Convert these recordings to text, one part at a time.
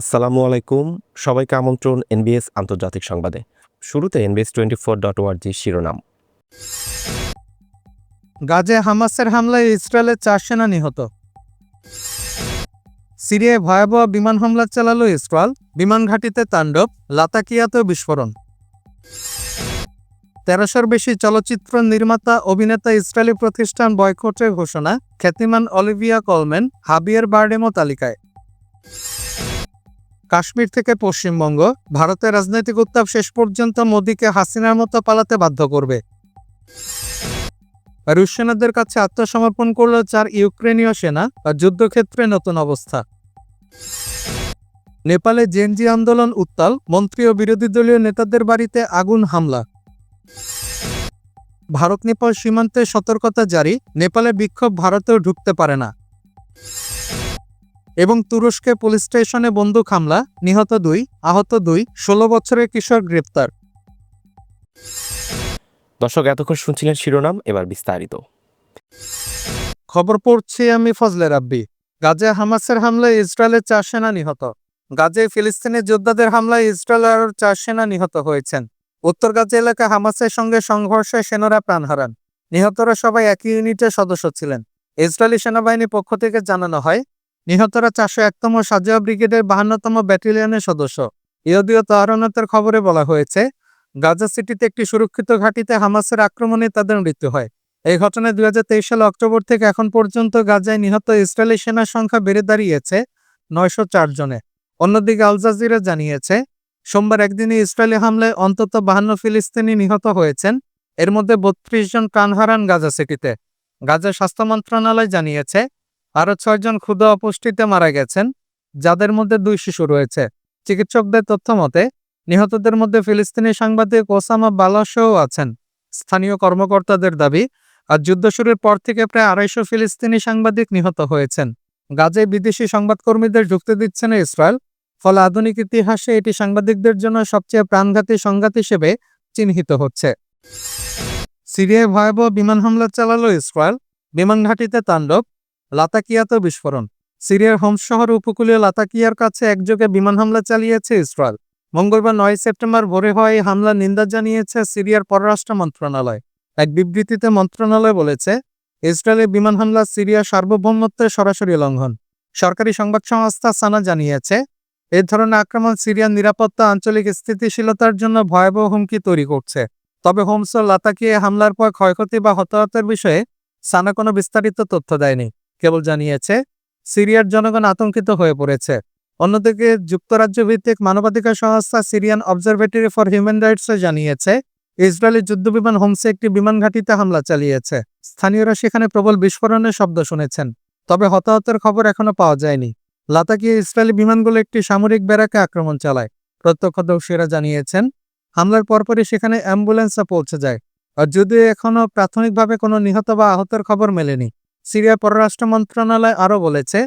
আসসালামু আলাইকুম। সবাইকে আমন্ত্রণ এনবিএস আন্তর্জাতিক সংবাদে। শুরুতে NBS twenty four dot org শিরোনাম। গাজে হামাসের হামলায় ইসরায়েলের চার সেনা নিহত। সিরিয়ায় ভয়াবহ বিমান হামলা চালালো ইসরায়েল। বিমান ঘাঁটিতে তাণ্ডব, লাতাকিয়াতেও বিস্ফোরণ। তেরোশোর বেশি চলচ্চিত্র নির্মাতা, অভিনেতা ইসরায়েলি প্রতিষ্ঠান বয়কটের ঘোষণা, খ্যাতিমান অলিভিয়া কলমেন হাবিয়ার বার্ডেমো তালিকায়। কাশ্মীর থেকে পশ্চিমবঙ্গ, ভারতের রাজনৈতিক উত্তাপ শেষ পর্যন্ত মোদীকে হাসিনার মতো পালাতে বাধ্য করবে। রুশ সেনাদের কাছে আত্মসমর্পণ করল চার ইউক্রেনীয় সেনা যুদ্ধক্ষেত্রে নতুন অবস্থা। নেপালে জেনজি আন্দোলন উত্তাল, মন্ত্রী ও বিরোধী দলীয় নেতাদের বাড়িতে আগুন হামলা। ভারত নেপাল সীমান্তে সতর্কতা জারি, নেপালে বিক্ষোভ ভারতেও ঢুকতে পারে না। এবং তুরস্কে পুলিশ স্টেশনে বন্দুক হামলা নিহত দুই আহত দুই ষোলো বছরের কিশোর গ্রেপ্তার। দর্শক এতক্ষণ শুনছিলেন শিরোনাম এবার বিস্তারিত। খবর পড়ছি আমি ফজলে রাব্বি। গাজে হামাসের হামলায় ইসরায়েলের চার সেনা নিহত। গাজে ফিলিস্তিনি যোদ্ধাদের হামলায় ইসরায়েলের আরও চার সেনা নিহত হয়েছেন। উত্তর গাজা এলাকা হামাসের সঙ্গে সংঘর্ষে সেনারা প্রাণ হারান। নিহতরা সবাই একই ইউনিটের সদস্য ছিলেন। ইসরায়েলি সেনাবাহিনীর পক্ষ থেকে জানানো হয় নিহতরা চারশো একতম সাজোয়া ব্রিগেডের বাহান্নতম ব্যাটালিয়নের সদস্য। ইয়দীয় তাহরনতের খবরে বলা হয়েছে, গাজা সিটিতে একটি সুরক্ষিত ঘাঁটিতে হামাসের আক্রমণে তাদের মৃত্যু হয়। এই ঘটনায় দুই সালে অক্টোবর থেকে এখন পর্যন্ত গাজায় নিহত ইসরায়েলি সেনার সংখ্যা বেড়ে দাঁড়িয়েছে নয়শো চার জনে। অন্যদিকে আল জাজিরা জানিয়েছে, সোমবার একদিনে ইসরায়েলি হামলায় অন্তত বাহান্ন ফিলিস্তিনি নিহত হয়েছেন, এর মধ্যে বত্রিশ জন প্রাণ হারান গাজা সিটিতে। গাজা স্বাস্থ্য মন্ত্রণালয় জানিয়েছে আরও ছয়জন ক্ষুধা অপুষ্টিতে মারা গেছেন, যাদের মধ্যে দুই শিশু রয়েছে। চিকিৎসকদের তথ্য মতে, নিহতদের মধ্যে ফিলিস্তিনি সাংবাদিক ওসামা বালাসও আছেন। স্থানীয় কর্মকর্তাদের দাবি আর যুদ্ধ শুরুর পর থেকে প্রায় আড়াইশো ফিলিস্তিনি সাংবাদিক নিহত হয়েছেন। গাজে বিদেশি সংবাদকর্মীদের ঢুকতে দিচ্ছে না ইসরায়েল, ফলে আধুনিক ইতিহাসে এটি সাংবাদিকদের জন্য সবচেয়ে প্রাণঘাতী সংঘাত হিসেবে চিহ্নিত হচ্ছে। সিরিয়ায় ভয়াবহ বিমান হামলা চালালো ইসরায়েল। বিমান ঘাঁটিতে তাণ্ডব লাতাকিয়াতে বিস্ফোরণ। সিরিয়ার হোমস শহর উপকূলীয় লাতাকিয়ার কাছে একযোগে বিমান হামলা চালিয়েছে ইসরায়েল। মঙ্গলবার নয় সেপ্টেম্বর ভোরে হওয়া এই হামলার নিন্দা জানিয়েছে সিরিয়ার পররাষ্ট্র মন্ত্রণালয়। এক বিবৃতিতে মন্ত্রণালয় বলেছে ইসরায়েলের বিমান হামলা সিরিয়ার সার্বভৌমত্বের সরাসরি লঙ্ঘন। সরকারি সংবাদ সংস্থা সানা জানিয়েছে, এ ধরনের আক্রমণ সিরিয়ার নিরাপত্তা, আঞ্চলিক স্থিতিশীলতার জন্য ভয়াবহ হুমকি তৈরি করছে। তবে হোমস ও লাতাকিয়ে হামলার পর ক্ষয়ক্ষতি বা হতাহতের বিষয়ে সানা কোনো বিস্তারিত তথ্য দেয়নি। কেবল জানিয়েছে, সিরিয়ার জনগণ আতঙ্কিত হয়ে পড়েছে। অন্যদিকে যুক্তরাজ্য ভিত্তিক মানবাধিকার সংস্থা Syrian Observatory for Human Rights জানিয়েছে, ইসরায়েলি যুদ্ধবিমান হোমসে একটি বিমান ঘাঁটিতে হামলা চালিয়েছে। স্থানীয়রা সেখানে প্রবল বিস্ফোরণের শব্দ শুনেছেন, তবে হতাহতের খবর এখনও পাওয়া যায়নি। লাতাকিয়ে ইসরায়েলি বিমানগুলো একটি সামরিক ব্যারাকে আক্রমণ চালায়। প্রত্যক্ষদর্শীরা জানিয়েছেন, হামলার পরপরই সেখানে অ্যাম্বুলেন্সও পৌঁছে যায়, আর যদিও এখনও প্রাথমিকভাবে কোনো নিহত বা আহতের খবর মেলেনি। সিরিয়া পররাষ্ট্র মন্ত্রণালয় আরও বলেছে,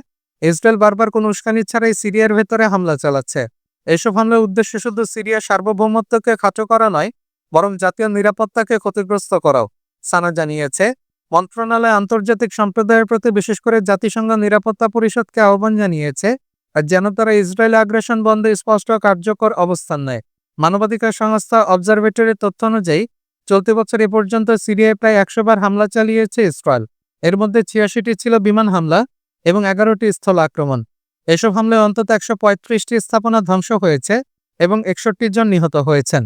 ইসরায়েল বারবার কোনো উস্কানি ছাড়াই সিরিয়ার ভেতরে হামলা চালাচ্ছে। এসব হামলার উদ্দেশ্য শুধু সিরিয়ার সার্বভৌমত্বকে খাটো করা নয়, বরং জাতীয় নিরাপত্তাকে ক্ষতিগ্রস্ত করাও। সানা জানিয়েছে, মন্ত্রণালয় আন্তর্জাতিক সম্প্রদায়ের প্রতি বিশেষ করে জাতিসংঘ নিরাপত্তা পরিষদকে আহ্বান জানিয়েছে, আর যেন তারা ইসরায়েল আগ্রাসন বন্ধে স্পষ্ট কার্যকর অবস্থান নেয়। মানবাধিকার সংস্থা অবজারভেটরির তথ্য অনুযায়ী, চলতি বছর এ পর্যন্ত সিরিয়ায় প্রায় একশো বার হামলা চালিয়েছে ইসরায়েল। এর মধ্যে ছিয়াশিটি ছিল বিমান হামলা এবং এগারোটি স্থল আক্রমণ। এসব হামলায় অন্তত একশো পঁয়ত্রিশটি স্থাপনা ধ্বংস হয়েছে এবং একষট্টি জন নিহত হয়েছেন।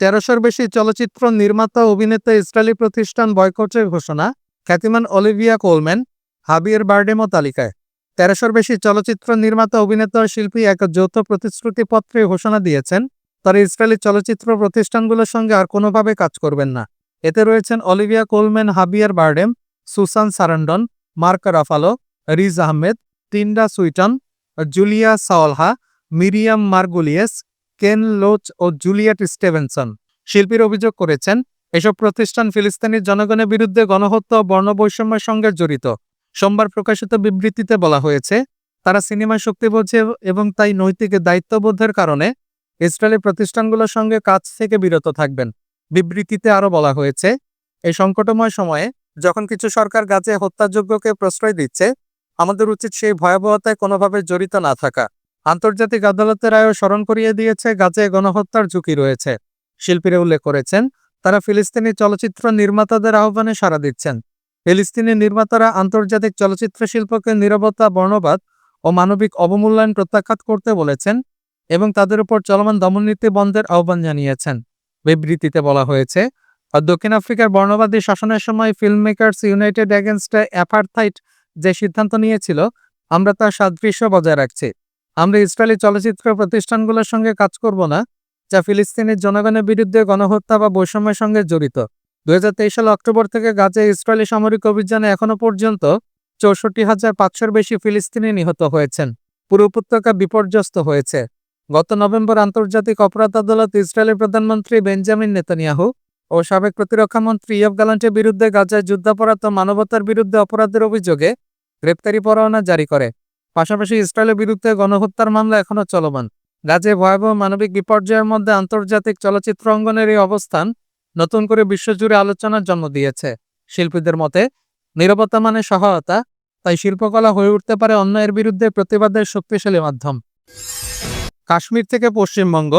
তেরোশোর বেশি চলচ্চিত্র নির্মাতা অভিনেতা ইসরায়েলি প্রতিষ্ঠান বয়কটের ঘোষণা খ্যাতিমান অলিভিয়া কোলম্যান হাবিয়ের বার্ডেমো তালিকায়। তেরোশোর বেশি চলচ্চিত্র নির্মাতা, অভিনেতা ও শিল্পী এক যৌথ প্রতিশ্রুতিপত্রে ঘোষণা দিয়েছেন, তারা ইসরায়েলি চলচ্চিত্র প্রতিষ্ঠানগুলোর সঙ্গে আর কোনোভাবে কাজ করবেন না। এতে রয়েছেন Olivia Colman, Javier Bardem, Susan Sarandon, Mark Ruffalo, Riz Ahmed, Tilda Swinton, Julia Sawalha Miriam Margolyes, Ken Loach ও জুলিয়েট স্টেভেনসন। শিল্পীর অভিযোগ করেছেন, এসব প্রতিষ্ঠান ফিলিস্তিনের জনগণের বিরুদ্ধে গণহত্যা ও বর্ণবৈষম্যের সঙ্গে জড়িত। সোমবার প্রকাশিত বিবৃতিতে বলা হয়েছে, তারা সিনেমায় শক্তি বোঝে এবং তাই নৈতিক দায়িত্ববোধের কারণে ইসরায়েলি প্রতিষ্ঠানগুলোর সঙ্গে কাজ থেকে বিরত থাকবেন। বিবৃতিতে আরও বলা হয়েছে, এই সংকটময় সময়ে যখন কিছু সরকার গাছে হত্যাযোগ্যকে প্রশ্রয় দিচ্ছে, আমাদের উচিত সেই ভয়াবহতায় কোনোভাবে জড়িত না থাকা। আন্তর্জাতিক আদালতের রায়ও স্মরণ করিয়ে দিয়েছে গাজায় গণহত্যার ঝুঁকি রয়েছে। শিল্পীরা উল্লেখ করেছেন, তারা ফিলিস্তিনি চলচ্চিত্র নির্মাতাদের আহ্বানে সাড়া দিচ্ছেন। ফিলিস্তিনি নির্মাতারা আন্তর্জাতিক চলচ্চিত্র শিল্পকে নিরবতা, বর্ণবাদ ও মানবিক অবমূল্যায়ন প্রত্যাখ্যাত করতে বলেছেন এবং তাদের উপর চলমান দমননীতি বন্ধের আহ্বান জানিয়েছেন। বিবৃতিতে বলা হয়েছে দক্ষিণ আফ্রিকার বর্ণবাদী শাসনের সময় film makers united against apartheid যে সিদ্ধান্ত নিয়েছিল, আমরা তার সাদৃশ্য বজায় রাখছি। আমরা ইসরায়েলি চলচ্চিত্র প্রতিষ্ঠানগুলোর সঙ্গে কাজ করব না, যা ফিলিস্তিনের জনগণের বিরুদ্ধে গণহত্যা বা বৈষম্যের সঙ্গে জড়িত। দুই সাল অক্টোবর থেকে গাজে ইসরায়েলি সামরিক অভিযানে এখনও পর্যন্ত চৌষট্টি হাজার পাঁচশোর বেশি ফিলিস্তিনি নিহত হয়েছেন। পুরো উপত্যকা বিপর্যস্ত হয়েছে। গত নভেম্বর আন্তর্জাতিক অপরাধ আদালত ইসরায়েলের প্রধানমন্ত্রী বেঞ্জামিন নেতানিয়াহু ও সাবেক প্রতিরক্ষা মন্ত্রী ইয়ব গালান্টের বিরুদ্ধে গাজায় যুদ্ধাপরাধ মানবতার বিরুদ্ধে অপরাধের অভিযোগে গ্রেপ্তারি পরোয়ানা জারি করে। পাশাপাশি ইসরায়েলের বিরুদ্ধে গণহত্যার মামলা এখনও চলমান। গাজে ভয়াবহ মানবিক বিপর্যয়ের মধ্যে আন্তর্জাতিক চলচ্চিত্র অঙ্গনের এই অবস্থান নতুন করে বিশ্বজুড়ে আলোচনার জন্ম দিয়েছে। শিল্পীদের মতে নিরবতা মানে সহায়তা, তাই শিল্পকলা হয়ে উঠতে পারে অন্যায়ের বিরুদ্ধে প্রতিবাদের শক্তিশালী মাধ্যম। কাশ্মীর থেকে পশ্চিমবঙ্গ,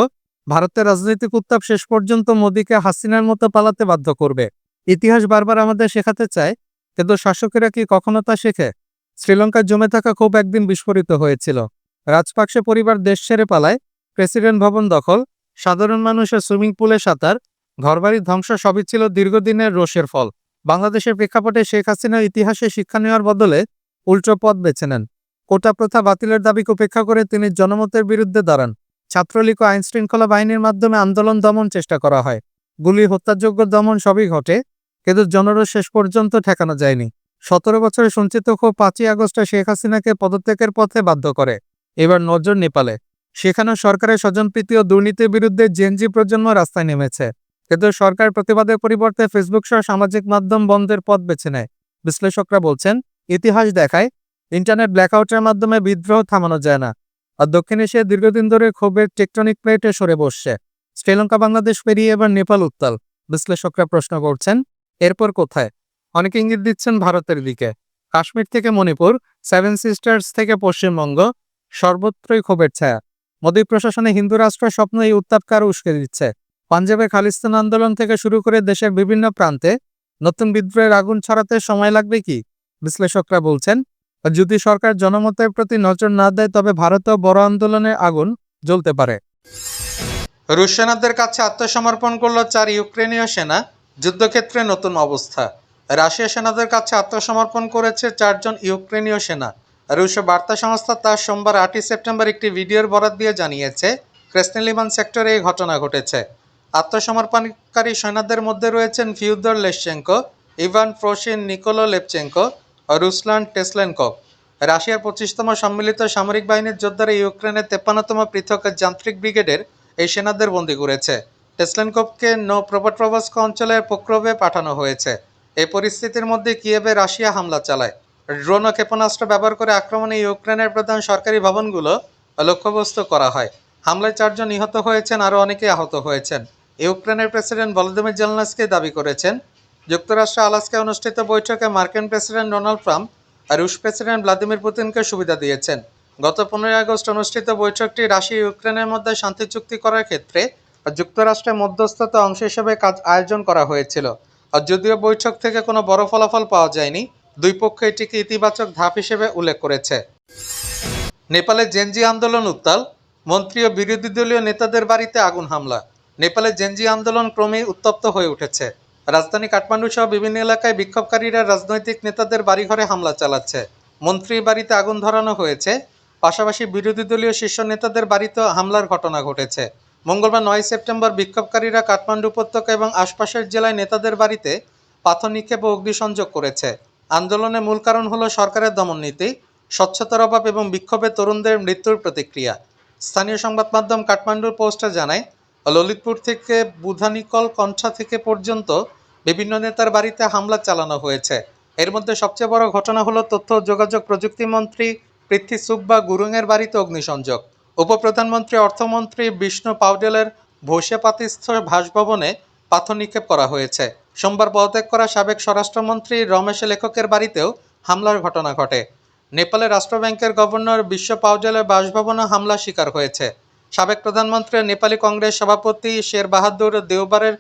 ভারতের রাজনৈতিক উত্তাপ শেষ পর্যন্ত মোদীকে হাসিনার মতো পালাতে বাধ্য করবে। ইতিহাস বারবার আমাদের শেখাতে চায়, কিন্তু শাসকেরা কি কখনো তা শেখে? শ্রীলঙ্কায় জমে থাকা খুব একদিন বিস্ফোরিত হয়েছিল। রাজপাকসে পরিবার দেশ ছেড়ে পালায়, প্রেসিডেন্ট ভবন দখল, সাধারণ মানুষের সুইমিং পুলে সাঁতার ঘরবাড়ির ধ্বংস সবই ছিল দীর্ঘদিনের রোষের ফল। বাংলাদেশের প্রেক্ষাপটে শেখ হাসিনা ইতিহাসে শিক্ষা নেওয়ার বদলে উল্টো পথ বেছে নেন। কোটা প্রথা বাতিলের দাবিকে উপেক্ষা করে তিনি জনমতের বিরুদ্ধে দাঁড়ান। ছাত্রলীগ ও আইনশৃঙ্খলা বাহিনীর মাধ্যমে আন্দোলন দমন চেষ্টা করা হয়। গুলি হত্যাযোগ্য দমন সবই ঘটে, কিন্তু জনরোষ শেষ পর্যন্ত ঠেকানো যায়নি। সতেরো বছরের সঞ্চিত ক্ষোভ পাঁচই আগস্টে শেখ হাসিনাকে পদত্যাগের পথে বাধ্য করে। এবার নজর নেপালে। সেখানে সরকারের স্বজনপ্রীতি ও দুর্নীতির বিরুদ্ধে জেনজি প্রজন্ম রাস্তায় নেমেছে। কিন্তু সরকার প্রতিবাদের পরিবর্তে ফেসবুক সহ সামাজিক মাধ্যম বন্ধের পথ বেছে নেয়। বিশ্লেষকরা বলছেন, ইতিহাস দেখায় ইন্টারনেট ব্ল্যাকআউটের মাধ্যমে বিদ্রোহ থামানো যায় না। আর দক্ষিণ এশিয়া দীর্ঘদিন ধরে ক্ষোভের টেকটনিক প্লেটে সরে বসছে। শ্রীলঙ্কা, বাংলাদেশ পেরিয়ে এবার নেপাল উত্তাল। বিশ্লেষকরা প্রশ্ন করছেন, এরপর কোথায়? অনেকে ইঙ্গিত দিচ্ছেন ভারতের দিকে। কাশ্মীর থেকে মণিপুর, সেভেন সিস্টার্স থেকে পশ্চিমবঙ্গ, সর্বত্রই ক্ষোভের ছায়া। মোদী প্রশাসনে হিন্দু রাষ্ট্র স্বপ্ন এই উত্তাপকে উস্কে দিচ্ছে। পাঞ্জাবে খালিস্তান আন্দোলন থেকে শুরু করে দেশের বিভিন্ন প্রান্তে নতুন বিদ্রোহের আগুন ছড়াতে সময় লাগবে কি? বিশ্লেষকরা বলছেন যদি সরকার জনমতের প্রতি নজর না দেয়, তবে ভারতেও বড় আন্দোলনের আগুন জ্বলতে পারে। রুশ সেনাদের কাছে আত্মসমর্পণ করল চার ইউক্রেনীয় সেনা, যুদ্ধক্ষেত্রে নতুন অবস্থা। রাশিয়া সেনাদের কাছে আত্মসমর্পণ করেছে চারজন ইউক্রেনীয় সেনা। রুশ বার্তা সংস্থা তার সোমবার আটই সেপ্টেম্বর একটি ভিডিওর বরাত দিয়ে জানিয়েছে, ক্রেসনেলিমান সেক্টরে এই ঘটনা ঘটেছে। আত্মসমর্পণকারী সেনাদের মধ্যে রয়েছেন Fyodor Leshchenko, Ivan Froshin Nikolo Lepchenko Ruslan Teslenko রাশিয়ার পঁচিশতম সম্মিলিত সামরিক বাহিনীর যোদ্ধারা ইউক্রেনের তেপ্পান্নতম পৃথক যান্ত্রিক ব্রিগেডের এই সেনাদের বন্দী করেছে। টেসলেনকোভকে নো প্রবট্রবস্ক অঞ্চলের পোক্রোভে পাঠানো হয়েছে। এই পরিস্থিতির মধ্যে কিয়েভে রাশিয়া হামলা চালায়। ড্রোন ও ক্ষেপণাস্ত্র ব্যবহার করে আক্রমণে ইউক্রেনের প্রধান সরকারি ভবনগুলো লক্ষ্যবস্তু করা হয়। হামলায় চারজন নিহত হয়েছেন আরও অনেকে আহত হয়েছেন। ইউক্রেনের প্রেসিডেন্ট ভলোদিমির জেলনাসকে দাবি করেছেন যুক্তরাষ্ট্র আলাস্কায় অনুষ্ঠিত বৈঠকে মার্কিন প্রেসিডেন্ট ডোনাল্ড ট্রাম্প আর রুশ প্রেসিডেন্ট ভ্লাদিমির পুতিনকে সুবিধা দিয়েছেন। গত পনেরোই আগস্ট অনুষ্ঠিত বৈঠকটি রাশিয়া ইউক্রেনের মধ্যে শান্তি চুক্তি করার ক্ষেত্রে যুক্তরাষ্ট্রের মধ্যস্থতা অংশ হিসেবে কাজ আয়োজন করা হয়েছিল। আর যদিও বৈঠক থেকে কোনো বড় ফলাফল পাওয়া যায়নি, দুই পক্ষ এটিকে ইতিবাচক ধাপ হিসেবে উল্লেখ করেছে। নেপালে জেনজি আন্দোলন উত্তাল, মন্ত্রী ও বিরোধী দলীয় নেতাদের বাড়িতে আগুন হামলা। নেপালে জেনজি আন্দোলন ক্রমেই উত্তপ্ত হয়ে উঠেছে। রাজধানী কাঠমান্ডু সহ বিভিন্ন এলাকায় বিক্ষোভকারীরা রাজনৈতিক নেতাদের বাড়িঘরে হামলা চালাচ্ছে। মন্ত্রীর বাড়িতে আগুন ধরানো হয়েছে। পাশাপাশি বিরোধী দলীয় শীর্ষ নেতাদের বাড়িতেও হামলার ঘটনা ঘটেছে। মঙ্গলবার নয় সেপ্টেম্বর বিক্ষোভকারীরা কাঠমান্ডু উপত্যকা এবং আশপাশের জেলায় নেতাদের বাড়িতে পাথর নিক্ষেপ ও অগ্নিসংযোগ করেছে। আন্দোলনের মূল কারণ হলো সরকারের দমননীতি স্বচ্ছতার অভাব এবং বিক্ষোভে তরুণদের মৃত্যুর প্রতিক্রিয়া। স্থানীয় সংবাদ মাধ্যম কাঠমান্ডুর পোস্টে জানায় ললিতপুর থেকে বুধানিকল কণ্ঠা থেকে পর্যন্ত বিভিন্ন নেতার বাড়িতে হামলা চালানো হয়েছে। এর মধ্যে সবচেয়ে বড় ঘটনা হলো তথ্য যোগাযোগ প্রযুক্তি মন্ত্রী পৃথ্বী সুব্বা গুরুংয়ের বাড়িতে অগ্নিসংযোগ। উপপ্রধানমন্ত্রী, অর্থমন্ত্রী বিষ্ণু পাউডেলের ভৈষপাতিস্থ বাসভবনে পাথর নিক্ষেপ করা হয়েছে। সোমবার পদত্যাগ করা সাবেক স্বরাষ্ট্রমন্ত্রী রমেশ লেখকের বাড়িতেও হামলার ঘটনা ঘটে। নেপালের রাষ্ট্রব্যাংকের গভর্নর বিশ্ব পাউডেলের বাসভবনে হামলা শিকার হয়েছে। সাবেক প্রধানমন্ত্রী নেপালি কংগ্রেস সভাপতি শের বাহাদুর দেওবারের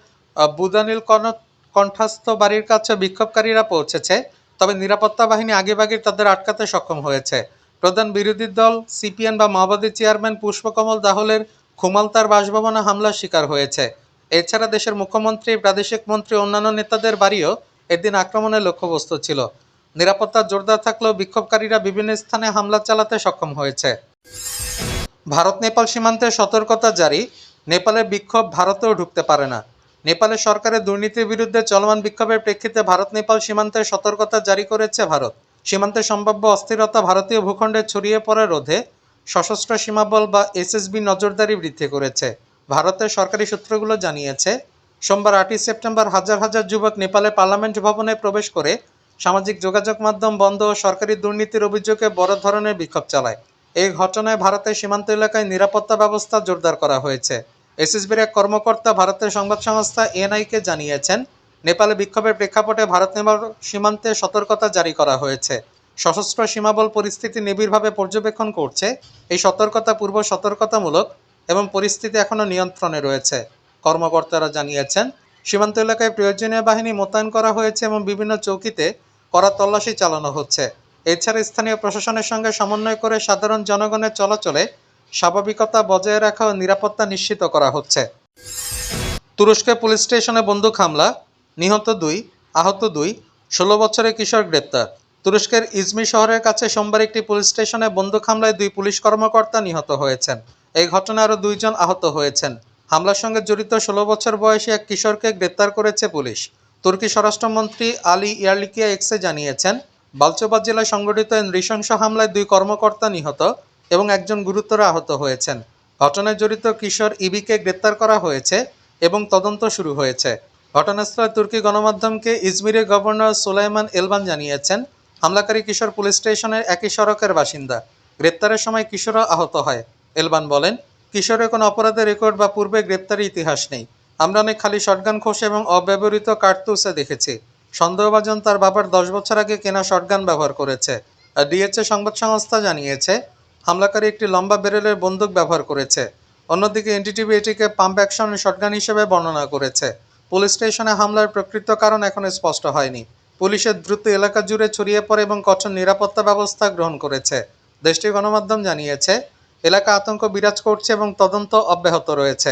বুদানিল কন- কণ্ঠস্থ বাড়ির কাছে বিক্ষোভকারীরা পৌঁছেছে, তবে নিরাপত্তা বাহিনী আগেভাগে তাদের আটকাতে সক্ষম হয়েছে। প্রধান বিরোধী দল সিপিএন বা মাওবাদী চেয়ারম্যান পুষ্পকমল দাহলের খুমালতার বাসভবনে হামলার শিকার হয়েছে। এছাড়া দেশের মুখ্যমন্ত্রী, প্রাদেশিক মন্ত্রী, অন্যান্য নেতাদের বাড়িও এদিন আক্রমণের লক্ষ্যবস্তু ছিল। নিরাপত্তা জোরদার থাকলেও বিক্ষোভকারীরা বিভিন্ন স্থানে হামলা চালাতে সক্ষম হয়েছে। ভারত নেপাল সীমান্তে সতর্কতা জারি। নেপালের বিক্ষোভ ভারতেও ঢুকতে পারে না। নেপালের সরকারের দুর্নীতির বিরুদ্ধে চলমান বিক্ষোভের প্রেক্ষিতে ভারত নেপাল সীমান্তে সতর্কতা জারি করেছে ভারত। সীমান্তে সম্ভাব্য অস্থিরতা ভারতীয় ভূখণ্ডে ছড়িয়ে পড়া রোধে সশস্ত্র সীমাবল বা এসএসবি নজরদারি বৃদ্ধি করেছে। ভারতের সরকারি সূত্রগুলো জানিয়েছে, সোমবার আটই সেপ্টেম্বর হাজার হাজার যুবক নেপালের পার্লামেন্ট ভবনে প্রবেশ করে সামাজিক যোগাযোগ মাধ্যম বন্ধ ও সরকারি দুর্নীতির অভিযোগে বড় ধরনের বিক্ষোভ চালায়। এই ঘটনায় ভারতের সীমান্ত এলাকায় নিরাপত্তা ব্যবস্থা জোরদার করা হয়েছে। এসএসবির এক কর্মকর্তা ভারতের সংবাদ সংস্থা এনআইকে জানিয়েছেন, নেপালে বিক্ষোভের প্রেক্ষাপটে ভারত নেপাল সীমান্তে সতর্কতা জারি করা হয়েছে। সশস্ত্র সীমাবল পরিস্থিতি নিবিড়ভাবে পর্যবেক্ষণ করছে। এই সতর্কতা পূর্ব সতর্কতামূলক এবং পরিস্থিতি এখনও নিয়ন্ত্রণে রয়েছে। কর্মকর্তারা জানিয়েছেন, সীমান্ত এলাকায় প্রয়োজনীয় বাহিনী মোতায়েন করা হয়েছে এবং বিভিন্ন চৌকিতে কড়া তল্লাশি চালানো হচ্ছে। এছাড়া স্থানীয় প্রশাসনের সঙ্গে সমন্বয় করে সাধারণ জনগণের চলাচলে স্বাভাবিকতা বজায় রাখা ও নিরাপত্তা নিশ্চিত করা হচ্ছে। তুরস্কের পুলিশ স্টেশনে বন্দুক হামলা, নিহত দুই, আহত দুই, ষোলো বছরের কিশোর গ্রেপ্তার। তুরস্কের ইজমি শহরের কাছে সোমবার একটি পুলিশ স্টেশনে বন্দুক হামলায় দুই পুলিশ কর্মকর্তা নিহত হয়েছেন। এই ঘটনায় আরও দুইজন আহত হয়েছেন। হামলার সঙ্গে জড়িত ষোলো বছর বয়সী এক কিশোরকে গ্রেপ্তার করেছে পুলিশ। তুর্কি স্বরাষ্ট্রমন্ত্রী আলী ইয়ারলিকিয়া এক্সে জানিয়েছেন বালচোবাদ জেলায় সংঘটিত নৃশংস হামলায় দুই কর্মকর্তা নিহত এবং একজন গুরুতর আহত হয়েছেন। ঘটনায় জড়িত কিশোর ইবিকে গ্রেপ্তার করা হয়েছে এবং তদন্ত শুরু হয়েছে। ঘটনাস্থলে তুর্কি গণমাধ্যমকে ইজমিরের গভর্নর সোলাইমান এলবান জানিয়েছেন, হামলাকারী কিশোর পুলিশ স্টেশনের একই সড়কের বাসিন্দা। গ্রেপ্তারের সময় কিশোরও আহত হয়। এলবান বলেন, কিশোরের কোনো অপরাধের রেকর্ড বা পূর্বে গ্রেপ্তারের ইতিহাস নেই। আমরা অনেক খালি শটগান খোস এবং অব্যবহৃত কার্তুসে দেখেছি। সন্দেহভাজন তার বাবার দশ বছর আগে কেনা শটগান ব্যবহার করেছে। ডিএচএ সংবাদ সংস্থা জানিয়েছে, হামলাকারী একটি লম্বা বেরেলের বন্দুক ব্যবহার করেছে। অন্যদিকে এনডিটিভি এটিকে পাম্প অ্যাকশন শটগান হিসেবে বর্ণনা করেছে। পুলিশ স্টেশনে হামলার প্রকৃত কারণ এখনও স্পষ্ট হয়নি। পুলিশের দ্রুত এলাকা জুড়ে ছড়িয়ে পড়ে এবং কঠোর নিরাপত্তা ব্যবস্থা গ্রহণ করেছে। দেশটির গণমাধ্যম জানিয়েছে, এলাকা আতঙ্ক বিরাজ করছে এবং তদন্ত অব্যাহত রয়েছে।